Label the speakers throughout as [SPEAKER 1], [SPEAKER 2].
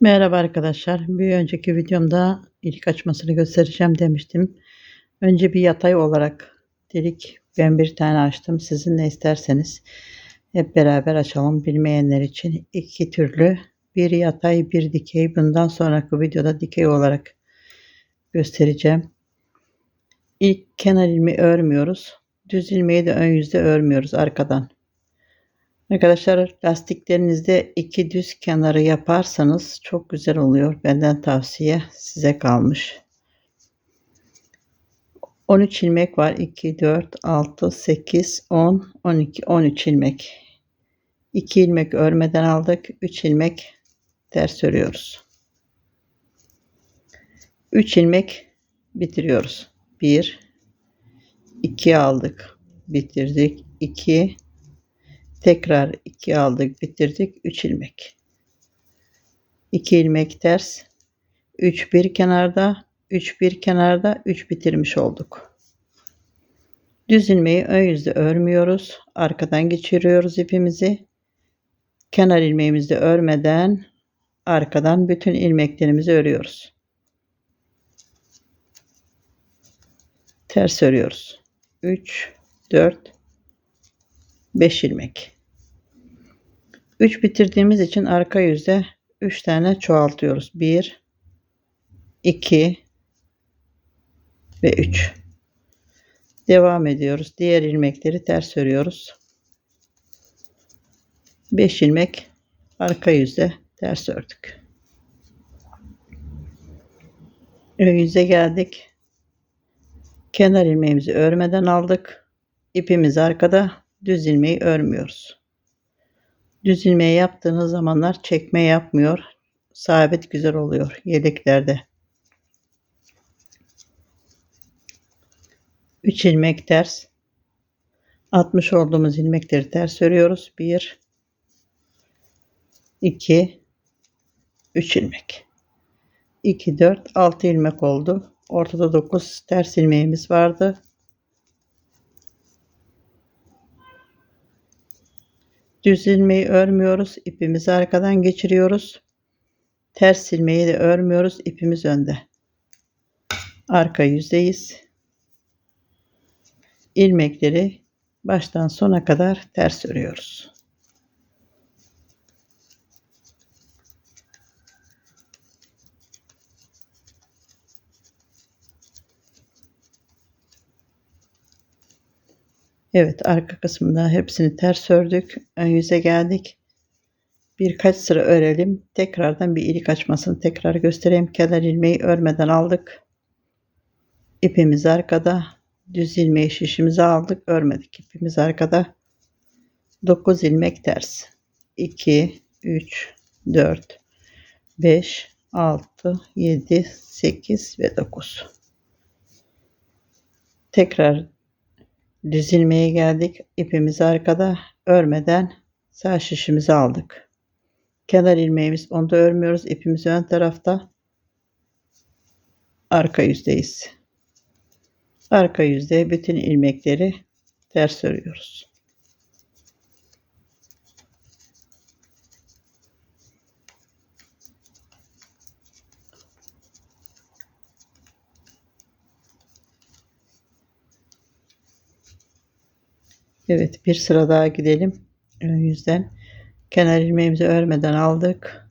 [SPEAKER 1] Merhaba arkadaşlar. Bir önceki videomda ilk açmasını göstereceğim demiştim. Önce bir yatay olarak delik ben bir tane açtım. Sizin ne isterseniz hep beraber açalım. Bilmeyenler için iki türlü bir yatay bir dikey. Bundan sonraki videoda dikey olarak göstereceğim. İlk kenar ilmi örmüyoruz. Düz ilmeği de ön yüzde örmüyoruz arkadan. Arkadaşlar lastiklerinizde iki düz kenarı yaparsanız çok güzel oluyor. Benden tavsiye size kalmış. 13 ilmek var. 2, 4, 6, 8, 10, 12, 13 ilmek. 2 ilmek örmeden aldık. 3 ilmek ters örüyoruz. 3 ilmek bitiriyoruz. 1 2 aldık. Bitirdik. 2 Tekrar 2 aldık, bitirdik. 3 ilmek. 2 ilmek ters. 3 bir kenarda, 3 bir kenarda, 3 bitirmiş olduk. Düz ilmeği ön yüzde örmüyoruz. Arkadan geçiriyoruz ipimizi. Kenar ilmeğimizi örmeden arkadan bütün ilmeklerimizi örüyoruz. Ters örüyoruz. 3 4 5 ilmek. 3 bitirdiğimiz için arka yüzde 3 tane çoğaltıyoruz. 1 2 ve 3. Devam ediyoruz. Diğer ilmekleri ters örüyoruz. 5 ilmek arka yüzde ters ördük. Ön yüze geldik. Kenar ilmeğimizi örmeden aldık. İpimiz arkada düz ilmeği örmüyoruz. Düz ilmeği yaptığınız zamanlar çekme yapmıyor. Sabit güzel oluyor yeleklerde. 3 ilmek ters. 60 olduğumuz ilmekleri ters örüyoruz. 1 2 3 ilmek. 2 4 6 ilmek oldu. Ortada 9 ters ilmeğimiz vardı. Düz ilmeği örmüyoruz. ipimizi arkadan geçiriyoruz. Ters ilmeği de örmüyoruz. ipimiz önde. Arka yüzdeyiz. ilmekleri baştan sona kadar ters örüyoruz. Evet arka kısmında hepsini ters ördük. Ön yüze geldik. Birkaç sıra örelim. Tekrardan bir ilik açmasını tekrar göstereyim. Kenar ilmeği örmeden aldık. İpimiz arkada. Düz ilmeği şişimize aldık. Örmedik. İpimiz arkada. 9 ilmek ters. 2, 3, 4, 5, 6, 7, 8 ve 9. Tekrar dizilmeye geldik. İpimizi arkada örmeden sağ şişimizi aldık. Kenar ilmeğimiz onu da örmüyoruz. İpimiz ön tarafta. Arka yüzdeyiz. Arka yüzde bütün ilmekleri ters örüyoruz. Evet bir sıra daha gidelim. Ön yüzden kenar ilmeğimizi örmeden aldık.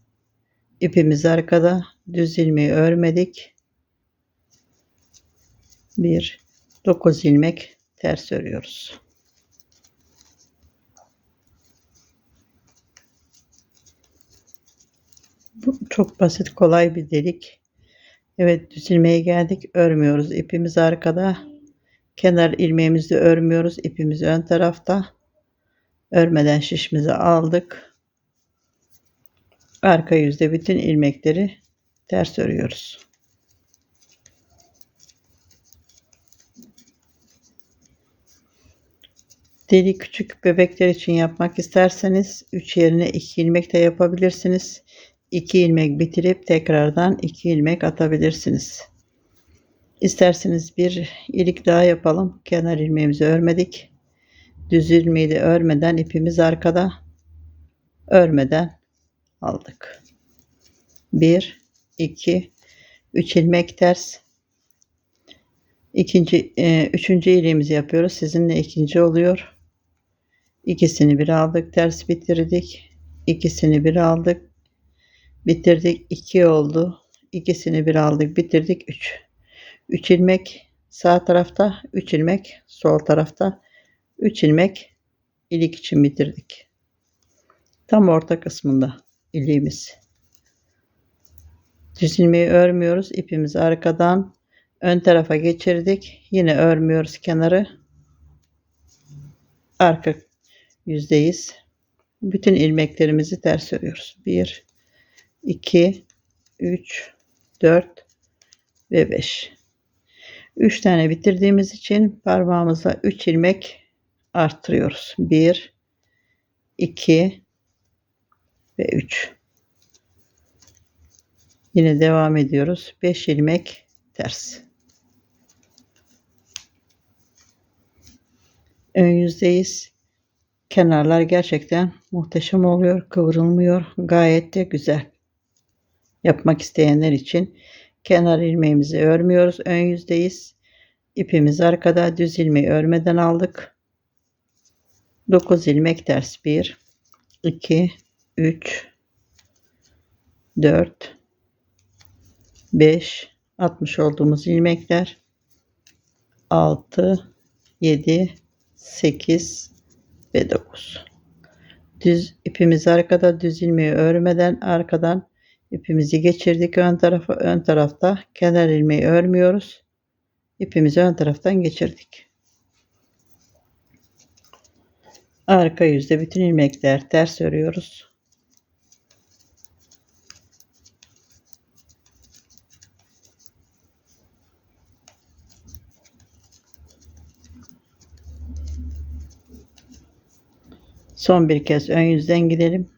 [SPEAKER 1] İpimiz arkada. Düz ilmeği örmedik. Bir 9 ilmek ters örüyoruz. Bu çok basit kolay bir delik. Evet düz ilmeğe geldik. Örmüyoruz. İpimiz arkada. Kenar ilmeğimizi örmüyoruz. İpimiz ön tarafta. Örmeden şişimizi aldık. Arka yüzde bütün ilmekleri ters örüyoruz. Deli küçük bebekler için yapmak isterseniz 3 yerine 2 ilmek de yapabilirsiniz. 2 ilmek bitirip tekrardan 2 ilmek atabilirsiniz. İsterseniz bir ilik daha yapalım. Kenar ilmeğimizi örmedik. Düz ilmeği de örmeden ipimiz arkada. Örmeden aldık. 1 2 3 ilmek ters. İkinci, e, üçüncü iliğimizi yapıyoruz. Sizinle ikinci oluyor. İkisini bir aldık, ters bitirdik. İkisini bir aldık, bitirdik. 2 oldu. İkisini bir aldık, bitirdik. 3. 3 ilmek sağ tarafta, 3 ilmek sol tarafta. 3 ilmek ilik için bitirdik. Tam orta kısmında iliğimiz. Düz ilmeği örmüyoruz. İpimizi arkadan ön tarafa geçirdik. Yine örmüyoruz kenarı. Arka yüzdeyiz. Bütün ilmeklerimizi ters örüyoruz. 1 2 3 4 ve 5. 3 tane bitirdiğimiz için parmağımıza 3 ilmek arttırıyoruz. 1 2 ve 3. Yine devam ediyoruz. 5 ilmek ters. Ön yüzdeyiz. Kenarlar gerçekten muhteşem oluyor. Kıvrılmıyor. Gayet de güzel. Yapmak isteyenler için kenar ilmeğimizi örmüyoruz. Ön yüzdeyiz. İpimiz arkada. Düz ilmeği örmeden aldık. 9 ilmek ters. 1 2 3 4 5 60 olduğumuz ilmekler 6 7 8 ve 9 düz ipimiz arkada düz ilmeği örmeden arkadan ipimizi geçirdik ön tarafa ön tarafta. Kenar ilmeği örmüyoruz. İpimizi ön taraftan geçirdik. Arka yüzde bütün ilmekler ters örüyoruz. Son bir kez ön yüzden gidelim.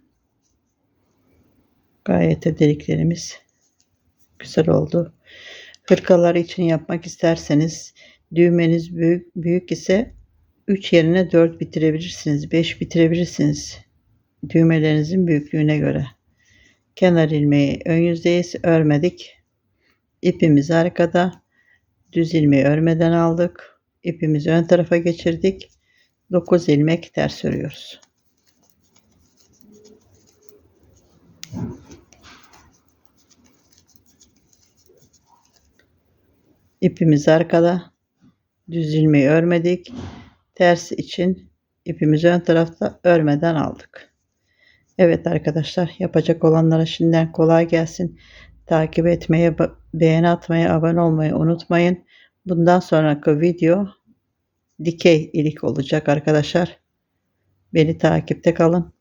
[SPEAKER 1] Gayet de deliklerimiz güzel oldu. Hırkalar için yapmak isterseniz düğmeniz büyük, büyük ise 3 yerine 4 bitirebilirsiniz. 5 bitirebilirsiniz. Düğmelerinizin büyüklüğüne göre. Kenar ilmeği ön yüzdeyiz örmedik. İpimiz arkada. Düz ilmeği örmeden aldık. İpimizi ön tarafa geçirdik. 9 ilmek ters örüyoruz. İpimiz arkada. Düz ilmeği örmedik. Ters için ipimizi ön tarafta örmeden aldık. Evet arkadaşlar yapacak olanlara şimdiden kolay gelsin. Takip etmeye, beğeni atmayı, abone olmayı unutmayın. Bundan sonraki video dikey ilik olacak arkadaşlar. Beni takipte kalın.